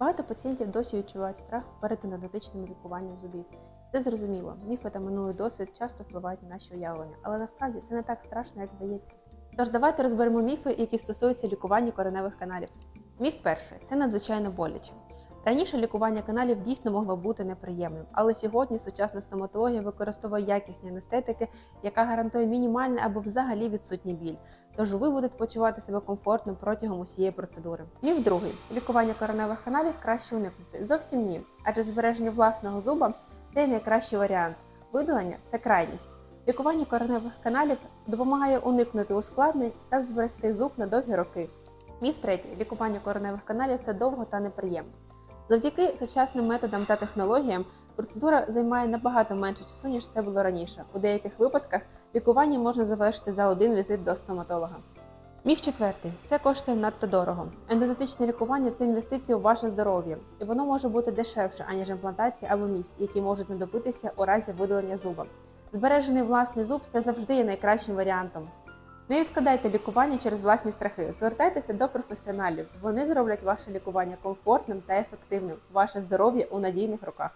Багато пацієнтів досі відчувають страх перед енергетичним лікуванням зубів. Це зрозуміло. Міфи та минулий досвід часто впливають на наші уявлення, але насправді це не так страшно, як здається. Тож давайте розберемо міфи, які стосуються лікування кореневих каналів. Міф перший це надзвичайно боляче. Раніше лікування каналів дійсно могло бути неприємним, але сьогодні сучасна стоматологія використовує якісні анестетики, яка гарантує мінімальний або взагалі відсутній біль. Тож ви будете почувати себе комфортно протягом усієї процедури. Міф другий: лікування кореневих каналів краще уникнути. Зовсім ні, адже збереження власного зуба це найкращий варіант. Видалення це крайність. Лікування кореневих каналів допомагає уникнути ускладнень та зберегти зуб на довгі роки. Міф третій: лікування кореневих каналів це довго та неприємно. Завдяки сучасним методам та технологіям процедура займає набагато менше часу, ніж це було раніше. У деяких випадках лікування можна завершити за один візит до стоматолога. Міф четвертий це коштує надто дорого. Ендодонтичне лікування це інвестиція у ваше здоров'я, і воно може бути дешевше, аніж імплантація або міст, які можуть знадобитися у разі видалення зуба. Збережений власний зуб це завжди є найкращим варіантом. Не відкладайте лікування через власні страхи. Звертайтеся до професіоналів. Вони зроблять ваше лікування комфортним та ефективним. Ваше здоров'я у надійних руках.